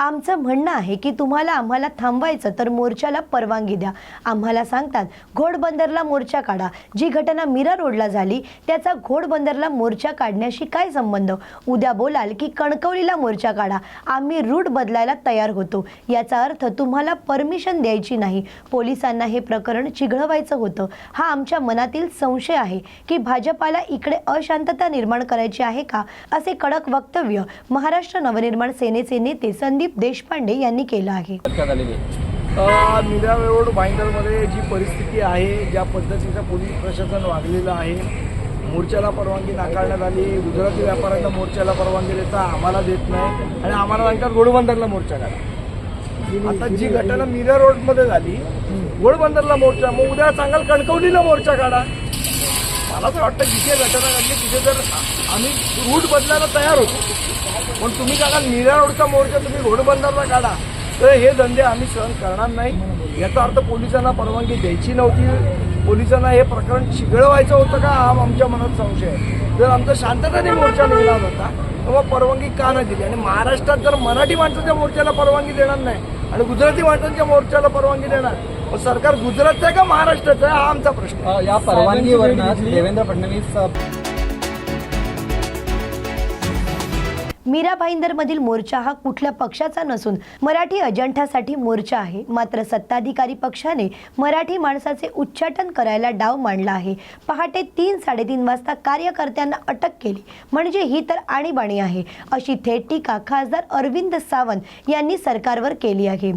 आमचं म्हणणं आहे की तुम्हाला आम्हाला थांबवायचं तर मोर्चाला परवानगी द्या. आम्हाला सांगतात घोडबंदरला मोर्चा काढा. जी घटना मीरा रोडला झाली त्याचा घोडबंदरला मोर्चा काढण्याशी काय संबंध? उद्या बोलाल की कणकवलीला मोर्चा काढा. आम्ही रूट बदलायला तयार होतो. याचा अर्थ तुम्हाला परमिशन द्यायची नाही. पोलिसांना हे प्रकरण चिघळवायचं होतं. हा आमच्या मनातील संशय आहे की भाजपाला इकडे अशांतता निर्माण करायची आहे का? असे कडक वक्तव्य महाराष्ट्र नवनिर्माण सेनेचे नेते संदीप देशपांडे यांनी केलं आहे. मीरा रोड भाईंदरमध्ये जी परिस्थिती आहे ज्या पद्धतीचं पोलीस प्रशासन वागलेलं आहे मोर्चाला परवानगी नाकारण्यात आली. गुजराती व्यापाऱ्यांना मोर्चाला परवानगी देता आम्हाला देत नाही आणि आम्हाला सांगतात घोडबंदरला मोर्चा काढा आता जी घटना मीरा रोडमध्ये झाली घोडबंदरला मोर्चा मग उद्या सांगाल कणकवलीला मोर्चा काढा. मला असं वाटतं जिथे घटना घडली तिथे जर आम्ही रूट बदलायला तयार होतो पण तुम्ही काढा निरा रोडचा मोर्चा तुम्ही घोडबंदरला काढा तर हे धंदे आम्ही सहन करणार नाही. याचा अर्थ पोलिसांना परवानगी द्यायची नव्हती. पोलिसांना हे प्रकरण चिघळवायचं होतं का हा आमच्या मनात संशय आहे. जर आमचा शांततेने मोर्चा निघाला होता तर मग परवानगी का नाही दिली? आणि महाराष्ट्रात जर मराठी माणसाच्या मोर्चाला परवानगी देणार नाही आणि गुजराती माणसांच्या मोर्चाला परवानगी देणार सरकार गुजरातचं आहे का महाराष्ट्राचं आहे? हा आमचा प्रश्न. या परवानगीवरनं देवेंद्र फडणवीस मीरा भाईंदरमधील मोर्चा हा कुठल्या पक्षाचा नसून मराठी अजंठासाठी मोर्चा आहे. मात्र सत्ताधिकारी पक्षाने मराठी माणसाचे उच्चाटन करायला डाव मांडला आहे. पहाटे तीन साडेतीन वाजता कार्यकर्त्यांना अटक केली. म्हणजे ही तर आणीबाणी आहे अशी थेट टीका खासदार अरविंद सावंत यांनी सरकारवर केली आहे.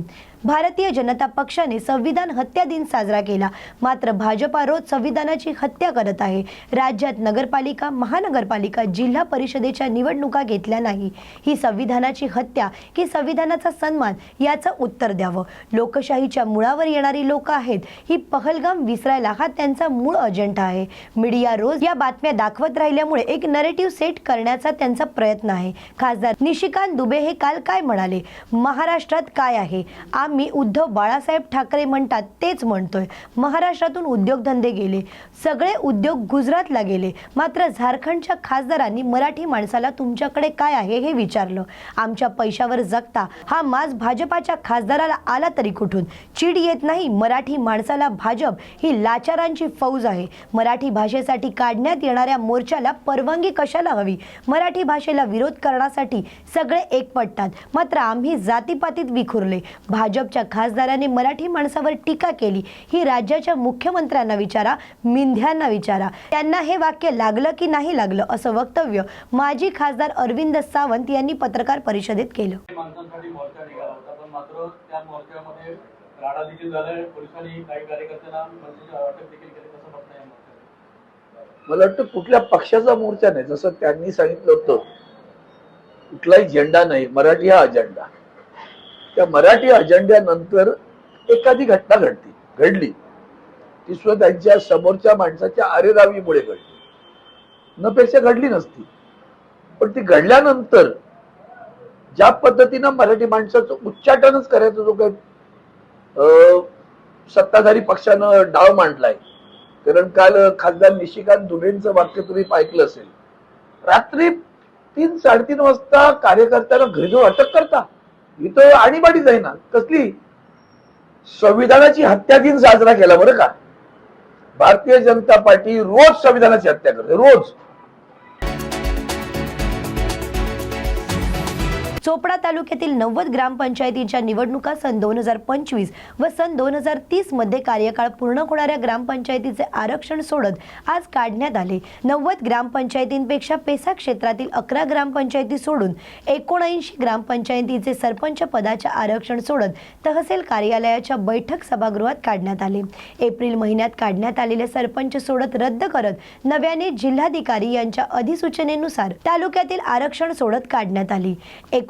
भारतीय जनता पक्षाने संविधान हत्या दिन साजरा केला. मात्र भाजपा रोज संविधानाची हत्या करत आहे. राज्यात नगरपालिका महानगरपालिका जिल्हा परिषदेच्या निवडणुका घेतल्या नाही. ही संविधानाची हत्या की संविधानाचा सन्मान याचं उत्तर द्यावं. लोकशाहीच्या मुळावर येणारी लोक आहेत ही पहलगाम विसरायला हा त्यांचा मूळ अजेंडा आहे. मीडिया रोज या बातम्या दाखवत राहिल्यामुळे एक नरेटिव्ह सेट करण्याचा त्यांचा प्रयत्न आहे. खासदार निशिकांत दुबे हे काल काय म्हणाले? महाराष्ट्रात काय आहे? मी उद्धव बाळासाहेब ठाकरे म्हणतात तेच म्हणतोय. महाराष्ट्रातून उद्योगधंदे गेले. सगळे उद्योग गुजरातला गेले. मात्र झारखंडच्या खासदारांनी मराठी माणसाला तुमच्याकडे काय आहे हे विचारलं. आमच्या पैशावर जगता. हा माज भाजपाच्या खासदाराला आला तरी कुठून? चीड येत नाही. मराठी माणसाला भाजप ही लाचारांची फौज आहे. मराठी भाषेसाठी काढण्यात येणाऱ्या मोर्चाला परवानगी कशाला हवी? मराठी भाषेला विरोध करण्यासाठी सगळे एकपटतात मात्र आम्ही जातीपातीत विखुरले. भाजप भाजपच्या खासदाराने मराठी माणसावर टीका केली. ही राज्याच्या मुख्यमंत्र्यांना विचारा मिंध्यांना विचारा. त्यांना हे वाक्य लागलं की नाही लागलं असं वक्तव्य माजी खासदार अरविंद सावंत यांनी पत्रकार परिषदेत केलं. माणसांसाठी मोर्चा निघाला होता पण मात्र त्या मोर्चामध्ये राडा देखील झालाय. पोलिसांनी काही कार्यकर्त्यांना अटक देखील केली कसं बघता या मोर्चाला मला वाटतं कुठल्या पक्षाचा मोर्चा नाही जसं त्यांनी सांगितलं होतं कुठलाही झेंडा नाही मराठी हा अजेंडा. त्या मराठी अजेंड्यानंतर एखादी घटना घडती घडली. ती सुद्धा त्यांच्या समोरच्या माणसाच्या अरेरावीमुळे घडली. नपेक्षा घडली नसती. पण ती घडल्यानंतर ज्या पद्धतीनं मराठी माणसाचं उच्चाटनच करायचं जो काही अं, सत्ताधारी पक्षानं डाव मांडलाय. कारण काल खासदार निशिकांत दुबेंचं वाक्य तुम्ही ऐकलं असेल. रात्री तीन साडेतीन वाजता कार्यकर्त्यांना घरी जाऊन अटक करता. इथं आणीबाणी जाईना. कसली? संविधानाची हत्या दिन साजरा केला बरं का? भारतीय जनता पार्टी रोज संविधानाची हत्या करते रोज. चोपडा तालुक्यातील नव्वद ग्रामपंचायतींच्या निवडणुका सन दोन हजार पंचवीस व सन दोन हजार तीसमध्ये कार्यकाळ पूर्ण होणाऱ्या ग्रामपंचायतीचे आरक्षण सोडत आज काढण्यात आले. नव्वद ग्रामपंचायतींपेक्षा पेसा क्षेत्रातील अकरा ग्रामपंचायती सोडून एकोणऐंशी ग्रामपंचायतीचे सरपंच पदाचे आरक्षण सोडत तहसील कार्यालयाच्या बैठक सभागृहात काढण्यात आले. एप्रिल महिन्यात काढण्यात आलेले सरपंच सोडत रद्द करत नव्याने जिल्हाधिकारी यांच्या अधिसूचनेनुसार तालुक्यातील आरक्षण सोडत काढण्यात आली.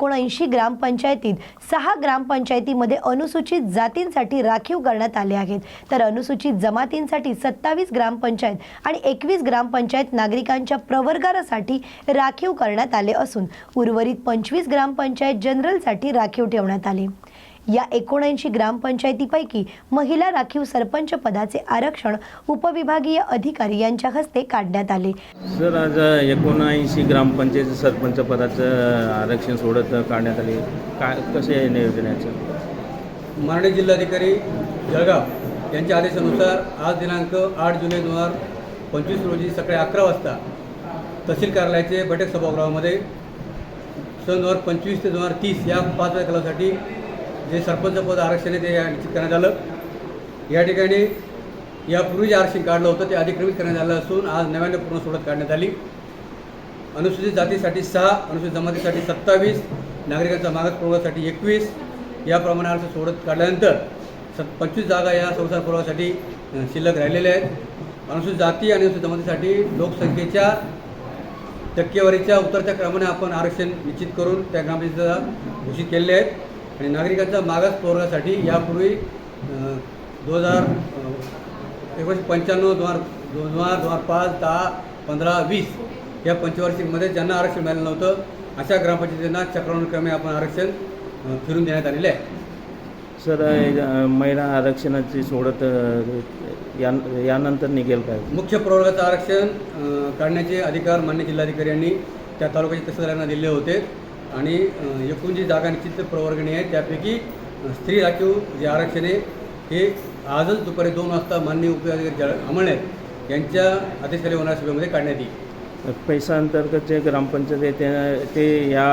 एकोणऐंशी ग्रामपंचायतीत सहा ग्रामपंचायतीमध्ये अनुसूचित जातींसाठी राखीव करण्यात आले आहेत. तर अनुसूचित जमातींसाठी सत्तावीस ग्रामपंचायत आणि एकवीस ग्रामपंचायत नागरिकांच्या प्रवर्गासाठी राखीव करण्यात आले असून उर्वरित पंचवीस ग्रामपंचायत जनरलसाठी राखीव ठेवण्यात आले. या एकोणऐंशी ग्रामपंचायतीपैकी महिला राखीव सरपंच पदाचे आरक्षण उपविभागीय अधिकारी यांच्या हस्ते काढण्यात आले. सर आज एकोणऐंशी ग्रामपंचायत सरपंच पदाचं आरक्षण सोडत काढण्यात आले. काय कसे आहे नियोजनाचं? माननीय जिल्हाधिकारी जळगाव यांच्या आदेशानुसार आज दिनांक आठ जुलै दोन हजार पंचवीस रोजी सकाळी अकरा वाजता तहसील कार्यालयाचे बैठक सभागृहामध्ये सन दोन हजार पंचवीस ते दोन हजार तीस या पाच कालावधीसाठी जे सरपंच पद आरक्षण आहे ते निश्चित करण्यात आलं. या ठिकाणी यापूर्वी जे आरक्षण काढलं होतं ते अधिक्रमित करण्यात आलं असून आज नव्याने पूर्ण सोडत काढण्यात आली. अनुसूचित जातीसाठी सहा अनुसूचित जमातीसाठी सत्तावीस नागरिकांचा मागास प्रवर्गासाठी एकवीस. याप्रमाणे अर्ज सोडत काढल्यानंतर सत पंचवीस जागा या संसार प्रवर्गासाठी शिल्लक राहिलेल्या आहेत. अनुसूचित जाती आणि अनुसूचित जमातीसाठी लोकसंख्येच्या टक्केवारीच्या उतरच्या क्रमाने आपण आरक्षण निश्चित करून त्या ग्रामपंचायतीला घोषित केलेले आहेत. आणि नागरिकांचा मागास प्रवर्गासाठी यापूर्वी दोन हजार एकोणीसशे पंच्याण्णव दोन हजार दोन हजार दोन हजार पाच दहा पंधरा वीस या पंचवार्षिकमध्ये ज्यांना आरक्षण मिळालं नव्हतं अशा ग्रामपंचायतींना चक्रक्रमे आपण आरक्षण फिरून देण्यात आलेले आहे. सर महिला आरक्षणाची सोडत या यानंतर निघेल काय? मुख्य प्रवर्गाचं आरक्षण काढण्याचे अधिकार मान्य जिल्हाधिकारी यांनी त्या तालुक्याच्या तहसीलदारांना दिले होते. आणि एकूण जी जागा निश्चित प्रवर्गणी आहे. त्यापैकी स्त्री राखीव जे आरक्षण आहे हे आजच दुपारी दोन वाजता माननीय जळ अमळनेर यांच्या आदेशाखाली होणाऱ्या सभेमध्ये काढण्यात येईल. पैसा अंतर्गत जे ग्रामपंचायत आहे ते या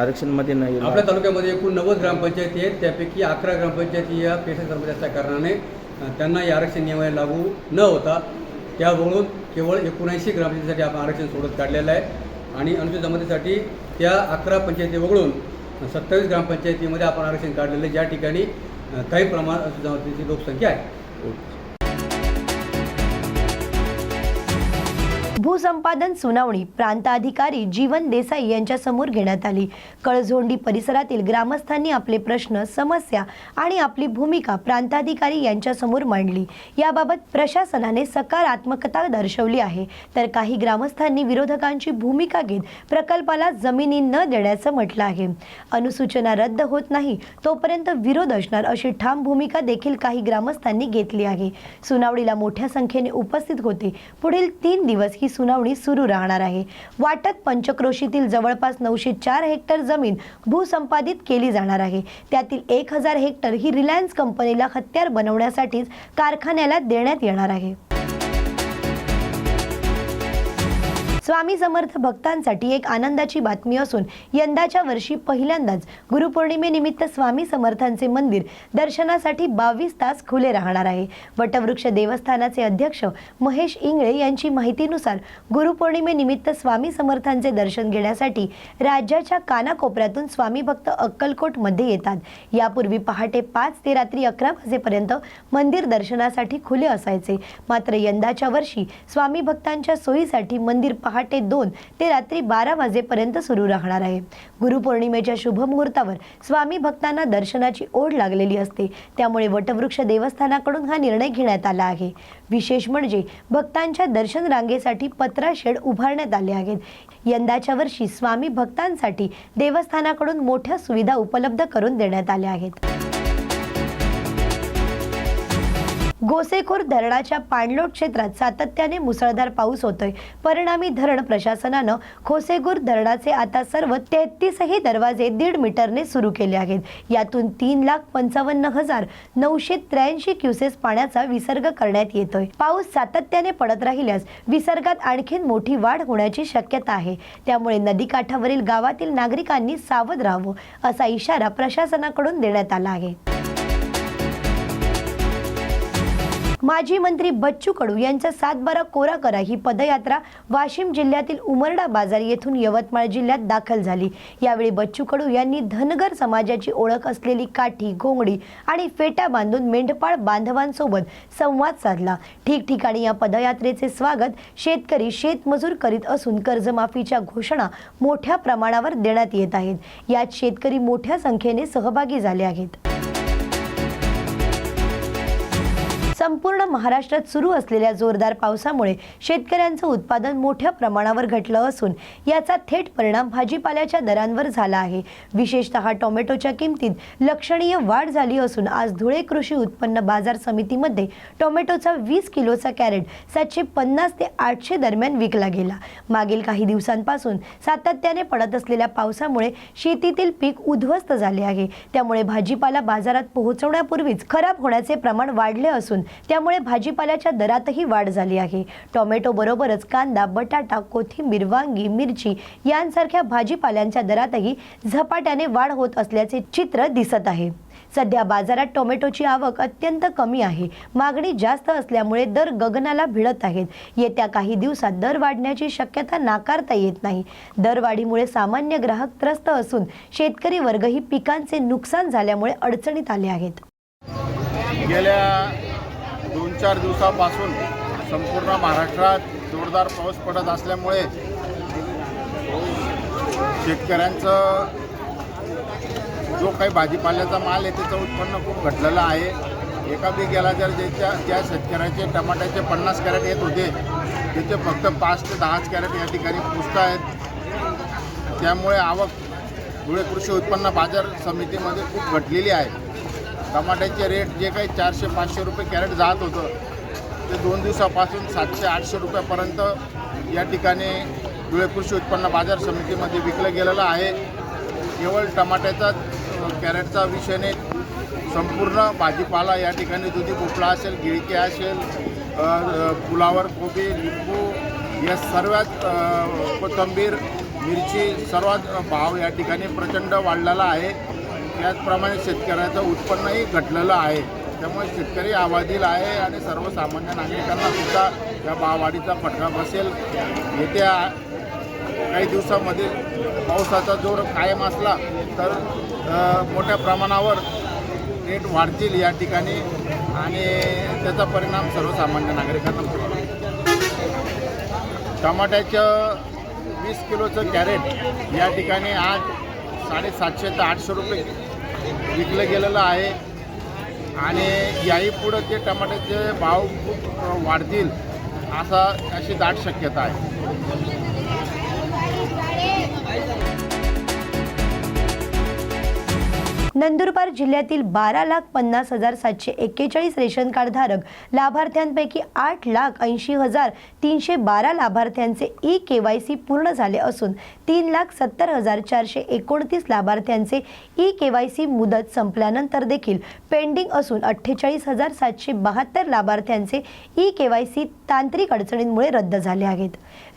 आरक्षणमध्ये नाही आपल्या तालुक्यामध्ये एकूण नव्वद ग्रामपंचायती आहेत. त्यापैकी अकरा ग्रामपंचायती या पेशा असल्या कारणाने त्यांना या आरक्षण नियमाला लागू न होता त्या वगळून केवळ एकोणऐंशी ग्रामपंचायतीसाठी आपण आरक्षण सोडत काढलेलं आहे. आणि अनुसूचित जमातीसाठी त्या अकरा पंचायती वगळून सत्तावीस ग्रामपंचायतीमध्ये आपण आरक्षण काढलेलं आहे. ज्या ठिकाणी काही प्रमाणात जमातीची लोकसंख्या आहे. भूसंपादन सुनावणी प्रांताधिकारी जीवन देसाई यांच्यासमोर घेण्यात आली. कळझोंडी परिसरातील ग्रामस्थांनी आपले प्रश्न समस्या आणि आपली भूमिका प्रांताधिकारी यांच्यासमोर मांडली. याबाबत प्रशासनाने सकारात्मकता दर्शवली आहे. तर काही ग्रामस्थांनी विरोधकांची भूमिका घेत प्रकल्पाला जमिनी न देण्याचं म्हटलं आहे. अनुसूचना रद्द होत नाही तोपर्यंत विरोध असणार अशी ठाम भूमिका देखील काही ग्रामस्थांनी घेतली आहे. सुनावणीला मोठ्या संख्येने उपस्थित होते. पुढील तीन दिवस ही सुनावणी सुरू राहणार आहे. वाटत पंचक्रोशीतील जवळपास नऊशे चार हेक्टर जमीन भूसंपादित केली जाणार आहे. त्यातील एक हजार हेक्टर ही रिलायन्स कंपनीला हत्यार बनवण्यासाठीच कारखान्याला देण्यात येणार आहे. स्वामी समर्थ भक्तांसाठी एक आनंदाची बातमी असून यंदाच्या वर्षी पहिल्यांदाच गुरुपौर्णिमेनिमित्त स्वामी समर्थांचे मंदिर दर्शनासाठी बावीस तास खुले राहणार आहे. वटवृक्ष देवस्थानाचे अध्यक्ष महेश इंगळे यांची माहितीनुसार गुरुपौर्णिमेनिमित्त स्वामी समर्थांचे दर्शन घेण्यासाठी राज्याच्या कानाकोपऱ्यातून स्वामी भक्त अक्कलकोटमध्ये येतात. यापूर्वी पहाटे पाच ते रात्री अकरा वाजेपर्यंत मंदिर दर्शनासाठी खुले असायचे. मात्र यंदाच्या वर्षी स्वामी भक्तांच्या सोयीसाठी मंदिर पहा पहाटे दोन ते रात्री बारा वाजेपर्यंत सुरू राहणार आहे. गुरुपौर्णिमेच्या शुभमुहूर्तावर स्वामी भक्तांना दर्शनाची ओढ लागलेली असते. त्यामुळे वटवृक्ष देवस्थानाकडून हा निर्णय घेण्यात आला आहे. विशेष म्हणजे भक्तांच्या दर्शन रांगेसाठी पत्रा शेड उभारण्यात आले आहेत. यंदाच्या वर्षी स्वामी भक्तांसाठी देवस्थानाकडून मोठ्या सुविधा उपलब्ध करून देण्यात आल्या आहेत. गोसेखोर धरणाच्या पाणलोट क्षेत्रात सातत्याने मुसळधार पाऊस होतोय. परिणामी धरण प्रशासनानं खोसेगूर धरणाचे आता सर्व तेहतीसही दरवाजे दीड मीटरने सुरू केले आहेत. यातून तीन लाख पंचावन्न हजार नऊशे त्र्याऐंशी क्युसेस पाण्याचा विसर्ग करण्यात येतोय. पाऊस सातत्याने पडत राहिल्यास विसर्गात आणखीन मोठी वाढ होण्याची शक्यता आहे. त्यामुळे नदीकाठावरील गावातील नागरिकांनी सावध राहावं असा इशारा प्रशासनाकडून देण्यात आला आहे. माजी मंत्री बच्चू कडू यांचा सातबारा कोरा करा ही पदयात्रा वाशिम जिल्ह्यातील उमरडा बाजार येथून यवतमाळ जिल्ह्यात दाखल झाली. यावेळी बच्चू कडू यांनी धनगर समाजाची ओळख असलेली काठी घोंगडी आणि फेटा बांधून मेंढपाळ बांधवांसोबत संवाद साधला. ठिकठिकाणी या पदयात्रेचे स्वागत शेतकरी शेतमजूर करीत असून कर्जमाफीच्या घोषणा मोठ्या प्रमाणावर देण्यात येत आहेत. यात शेतकरी मोठ्या संख्येने सहभागी झाले आहेत. संपूर्ण महाराष्ट्रात सुरू असलेल्या जोरदार पावसामुळे शेतकऱ्यांचं उत्पादन मोठ्या प्रमाणावर घटलं असून याचा थेट परिणाम भाजीपाल्याच्या दरांवर झाला आहे. विशेषतः टोमॅटोच्या किमतीत लक्षणीय वाढ झाली असून आज धुळे कृषी उत्पन्न बाजार समितीमध्ये टोमॅटोचा वीस किलोचा कॅरेट सातशे पन्नास ते आठशे दरम्यान विकला गेला. मागील काही दिवसांपासून सातत्याने पडत असलेल्या पावसामुळे शेतीतील पीक उद्ध्वस्त झाले आहे. त्यामुळे भाजीपाला बाजारात पोहोचवण्यापूर्वीच खराब होण्याचे प्रमाण वाढले असून त्यामुळे भाजीपाल्याच्या दरातही वाढ झाली आहे. टोमॅटो बरोबरच कांदा बटाटा कोथिंबीर वांगी मिरची यांसारख्या भाजीपाल्यांच्या दरातही झपाट्याने वाढ होत असल्याचे चित्र दिसत आहे. सध्या बाजारात टोमॅटोची आवक अत्यंत कमी आहे. मागणी जास्त असल्यामुळे दर गगनाला भिडत आहेत. येत्या काही दिवसात दर वाढण्याची शक्यता नाकारता येत नाही. दरवाढीमुळे सामान्य ग्राहक त्रस्त असून शेतकरी वर्गही पिकांचे नुकसान झाल्यामुळे अडचणीत आले आहेत. गेल्या चार दिवसापासून संपूर्ण महाराष्ट्रात जोरदार पाऊस पडत असल्यामुळे शेतकऱ्यांचं जो काही भाजीपाल्याचा माल आहे त्याचं उत्पन्न खूप घटलेलं आहे. एका गेला जर ज्याच्या ज्या शेतकऱ्याचे टमाट्याचे पन्नास कॅरेट येत होते त्याचे फक्त पाच ते दहाच कॅरेट या ठिकाणी पुसत आहेत. त्यामुळे आवक धुळे कृषी उत्पन्न बाजार समितीमध्ये खूप घटलेली आहे. टमाट्याचे रेट जे काही चारशे पाचशे रुपये कॅरेट जात होतं ते दोन दिवसापासून सातशे आठशे रुपयापर्यंत या ठिकाणी धुळे कृषी उत्पन्न बाजार समितीमध्ये विकलं गेलेलं आहे. केवळ टमाट्याचा कॅरेटचा विषय नाही संपूर्ण भाजीपाला या ठिकाणी दुधी भोपळा असेल गिळके असेल फुलावर कोबी लिंबू या सर्वात कोथंबीर कोथिंबीर मिरची सर्वात भाव या ठिकाणी प्रचंड वाढलेला आहे. त्याचप्रमाणे शेतकऱ्याचं उत्पन्नही घटलेलं आहे. त्यामुळे शेतकरी आवाजील आहे आणि सर्वसामान्य नागरिकांना सुद्धा या भाववाढीचा फटका बसेल. येत्या काही दिवसामध्ये पावसाचा जोर कायम असला तर मोठ्या प्रमाणावर रेट वाढतील या ठिकाणी आणि त्याचा परिणाम सर्वसामान्य नागरिकांना होतो टमाट्याचं वीस किलोचं कॅरेट या ठिकाणी आज साडेसातशे ते आठशे रुपये विकलं गेलेलं आहे. आणि याही पुढं ते टमाट्याचे भाव खूप वाढतील असा अशी दाट शक्यता आहे. नंदुरबार जिल्ह्यातील बारा लाख पन्नास हजार सातशे एक्केचाळीस रेशन कार्ड धारक लाभार्थ्यांपैकी आठ लाख ऐंशी हजार तीनशे बारा लाभार्थ्यांचे ई के वाय सी पूर्ण झाले असून तीन लाख सत्तर हजार चारशे एकोणतीस लाभार्थ्यांचे ई के वाय सी मुदत संपल्यानंतर देखील पेंडिंग असून अठ्ठेचाळीस हजार सातशे बहात्तर लाभार्थ्यांचे ई के वाय सी तांत्रिक अडचणींमुळे रद्द झाले आहेत.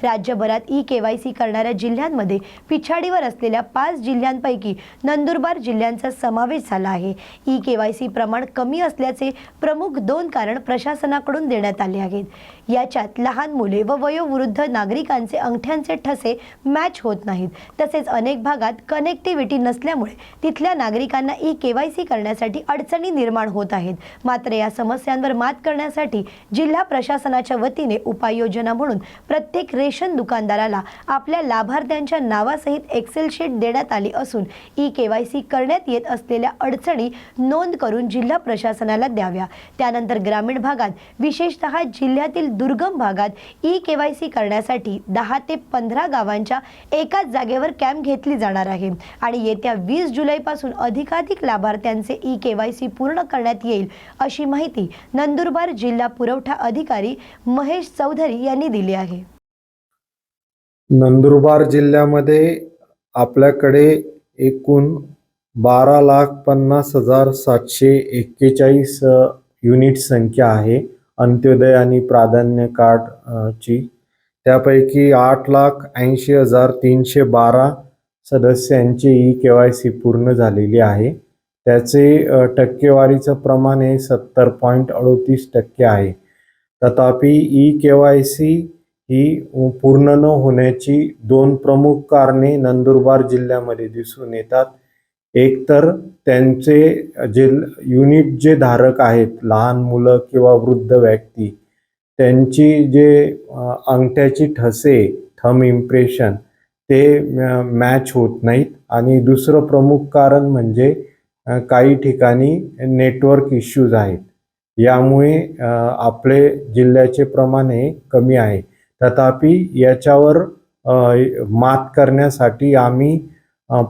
राज्यभरात ई के वाय सी करणाऱ्या जिल्ह्यांमध्ये पिछाडीवर असलेल्या पाच जिल्ह्यांपैकी नंदुरबार जिल्ह्यांचा समावेश झाला आहे. ई के वाय सी प्रमाण कमी असल्याचे प्रमुख दोन कारण प्रशासनाकडून देण्यात आले आहेत. याच्यात लहान मुले व वयोवृद्ध नागरिकांचे अंगठ्यांचे ठसे मॅच होत नाहीत. तसेच अनेक भागात कनेक्टिव्हिटी नसल्यामुळे तिथल्या नागरिकांना ई के वाय सी करण्यासाठी अडचणी निर्माण होत आहेत. मात्र या समस्यांवर मात करण्यासाठी जिल्हा प्रशासनाच्या वतीने उपाययोजना म्हणून प्रत्येक रे रेशन दुकानदाराला आपल्या लाभार्थ्यांच्या नावासहित एक्सेल शीट देण्यात आली असून ई के वाय सी करण्यात येत असलेल्या अडचणी नोंद करून जिल्हा प्रशासनाला द्याव्या. त्यानंतर ग्रामीण भागात विशेषतः जिल्ह्यातील दुर्गम भागात ई के वाय सी करण्यासाठी दहा ते पंधरा गावांच्या एकाच जागेवर कॅम्प घेतली जाणार आहे आणि येत्या वीस जुलैपासून अधिकाधिक लाभार्थ्यांचे ई के वाय सी पूर्ण करण्यात येईल अशी माहिती नंदुरबार जिल्हा पुरवठा अधिकारी महेश चौधरी यांनी दिली आहे. नंदुरबार जिल्ह्यामध्ये आपल्याकडे एकूण बारा लाख पन्नास हजार सातशे एक्केचाळीस युनिट संख्या आहे. अंत्योदय आणि प्राधान्य कार्ड ची. त्यापैकी आठ लाख ऐंशी हजार तीनशे बारा सदस्यांची ई के वाय सी पूर्ण झालेली आहे. त्याचे टक्केवारीचं प्रमाण हे सत्तर पॉईंट अडोतीस टक्के आहे. तथापि ई के वाय सी ही पूर्ण न होण्याची दोन प्रमुख कारणे नंदुरबार जिल्ह्यामध्ये दिसून येतात. एक तर त्यांचे जे युनिट जे धारक आहेत लहान मुलं किंवा वृद्ध व्यक्ती त्यांची जे अंगठ्याची ठसे थम इम्प्रेशन ते मॅच होत नाहीत. आणि दुसरं प्रमुख कारण म्हणजे काही ठिकाणी नेटवर्क इश्यूज आहेत. यामुळे आपले जिल्ह्याचे प्रमाण हे कमी आहे. तथापि याच्यावर मात करण्यासाठी आम्ही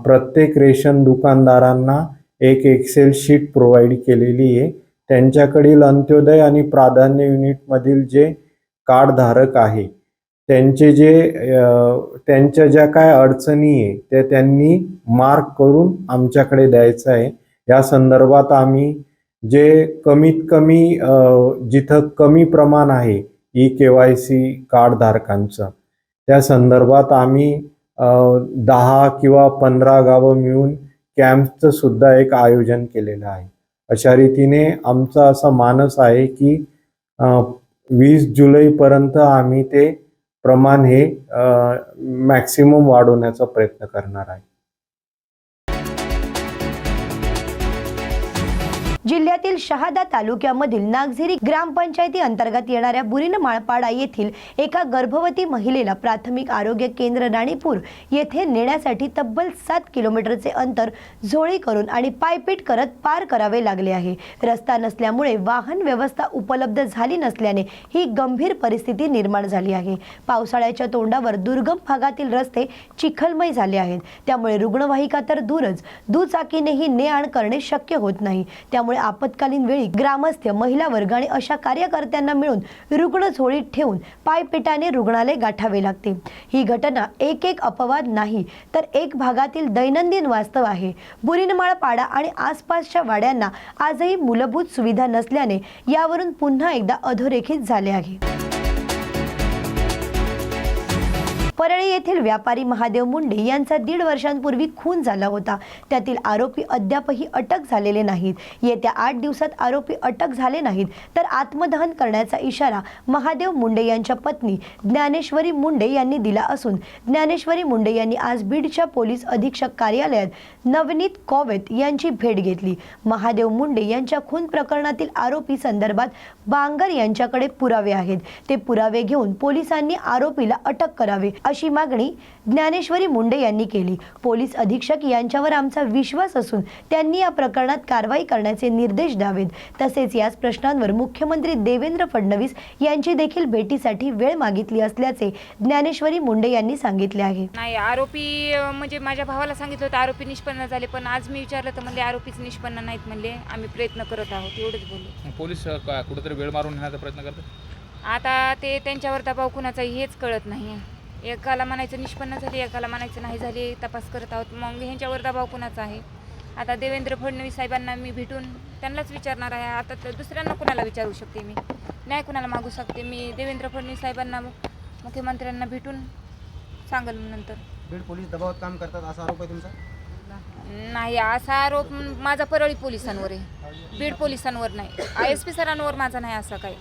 प्रत्येक रेशन दुकानदारांना एक एक्सेल शीट प्रोव्हाइड केलेली आहे. त्यांच्याकडील अंत्योदय आणि प्राधान्य युनिटमधील जे कार्डधारक आहे त्यांचे जे त्यांच्या ज्या काय अडचणी आहे त्या त्यांनी मार्क करून आमच्याकडे द्यायचं आहे. या संदर्भात आम्ही जे कमीत कमी जिथं कमी प्रमाण आहे ई के वाय सी कार्डधारकांचं. त्या संदर्भात आम्ही दहा किंवा पंधरा गावं मिळून कॅम्पचं सुद्धा एक आयोजन केलेलं आहे. अशा रीतीने आमचा असा मानस आहे की वीस जुलैपर्यंत आम्ही ते प्रमाण हे मॅक्सिमम वाढवण्याचा प्रयत्न करणार आहे. जिल्ह्यातील शहादा तालुक्यामधील नागझिरी ग्रामपंचायती अंतर्गत येणाऱ्या बुरिनमाळपाडा येथील एका गर्भवती महिलेला प्राथमिक आरोग्य केंद्र राणीपूर येथे नेण्यासाठी तब्बल सात किलोमीटरचे अंतर झोळी करून आणि पायपीट करत पार करावे लागले आहे. रस्ता नसल्यामुळे वाहन व्यवस्था उपलब्ध झाली नसल्याने ही गंभीर परिस्थिती निर्माण झाली आहे. पावसाळ्याच्या तोंडावर दुर्गम भागातील रस्ते चिखलमय झाले आहेत. त्यामुळे रुग्णवाहिका तर दूरच. दुचाकीनेही ने आण करणे शक्य होत नाही. त्यामुळे आपत्कालीन वेळी ग्रामस्थ महिला वर्ग आणि अशा कार्यकर्त्यांना मिळून रुग्ण झोळीत ठेवून पायपेटाने रुग्णालय गाठावे लागते. ही घटना एक एक अपवाद नाही तर एक भागातील दैनंदिन वास्तव आहे. बुरिनमाळ पाडा आणि आसपासच्या वाड्यांना आजही मूलभूत सुविधा नसल्याने यावरून पुन्हा एकदा अधोरेखित झाले आहे. परळी येथील व्यापारी महादेव मुंडे यांचा दीड वर्षांपूर्वी खून झाला होता. त्यातील आरोपी अद्यापही अटक झालेले नाहीत. येत्या आठ दिवसात आरोपी अटक झाले नाहीत तर आत्मदहन करण्याचा इशारा महादेव मुंडे यांच्या पत्नी ज्ञानेश्वरी मुंडे यांनी दिला असून ज्ञानेश्वरी मुंडे यांनी आज बीडच्या पोलीस अधीक्षक कार्यालयात नवनीत कॉवेत यांची भेट घेतली. महादेव मुंडे यांच्या खून प्रकरणातील आरोपी संदर्भात बांगर यांच्याकडे पुरावे आहेत. ते पुरावे घेऊन पोलिसांनी आरोपीला अटक करावे. अशी मागणी ज्ञानेश्वरी मुंडे यांनी केली. पोलीस अधीक्षक यांच्यावर आमचा विश्वास असून त्यांनी या प्रकरणात कारवाई करण्याचे निर्देश द्यावेत. तसेच याच प्रश्नांवर मुख्यमंत्री देवेंद्र फडणवीस यांची देखील भेटीसाठी वेळ मागितली असल्याचे ज्ञानेश्वरी मुंडे यांनी सांगितले आहे. नाही आरोपी म्हणजे माझ्या भावाला सांगितलं होतं आरोपी निष्पन्न झाले पण आज मी विचारलं तर म्हणले आरोपीच निष्पन्न नाहीत म्हणले. आम्ही प्रयत्न करत आहोत एवढंच बोललो पोलीस कुठेतरी वेळ मारून नेण्याचा प्रयत्न करतात? आता ते त्यांच्यावर दबाव कुणाचा हेच कळत नाही एकाला म्हणायचं निष्पन्न झाले एकाला म्हणायचं नाही झाले तपास करत आहोत. मग ह्यांच्यावर दबाव कुणाचा आहे? आता देवेंद्र फडणवीस साहेबांना मी भेटून त्यांनाच विचारणार आहे. आता तर दुसऱ्यांना कुणाला विचारू शकते मी? न्याय कुणाला मागू शकते? मी देवेंद्र फडणवीस साहेबांना मुख्यमंत्र्यांना भेटून सांगल नंतर. बीड पोलीस दबावात काम करतात असा आरोप आहे तुमचा? नाही असा आरोप माझा परळी पोलिसांवर आहे. बीड पोलिसांवर नाही. आय एस पी सरांवर माझा नाही असा काही.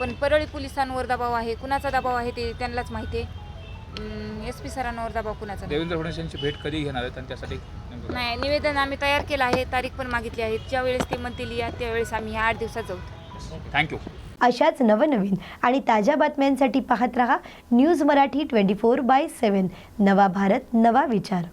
पण परळी पोलिसांवर दबाव आहे. कुणाचा दबाव आहे ते त्यांनाच माहिती आहे. एस पी सरांवर दबाव कुणाचा नाही. देवेंद्र फडणवीस यांची भेट कधी घेणार आहेत आणि त्यासाठी नेमकं काय? नाही निवेदन आम्ही तयार केलं आहे तारीख पण मागितली आहे. ज्यावेळेस ते म्हणतील या त्यावेळेस आम्ही ह्या आठ दिवसात जाऊ. थँक्यू अशाच नवनवीन आणि ताज्या बातम्यांसाठी पाहत रहा news Marathi twenty four by seven. नवा भारत नवा विचार.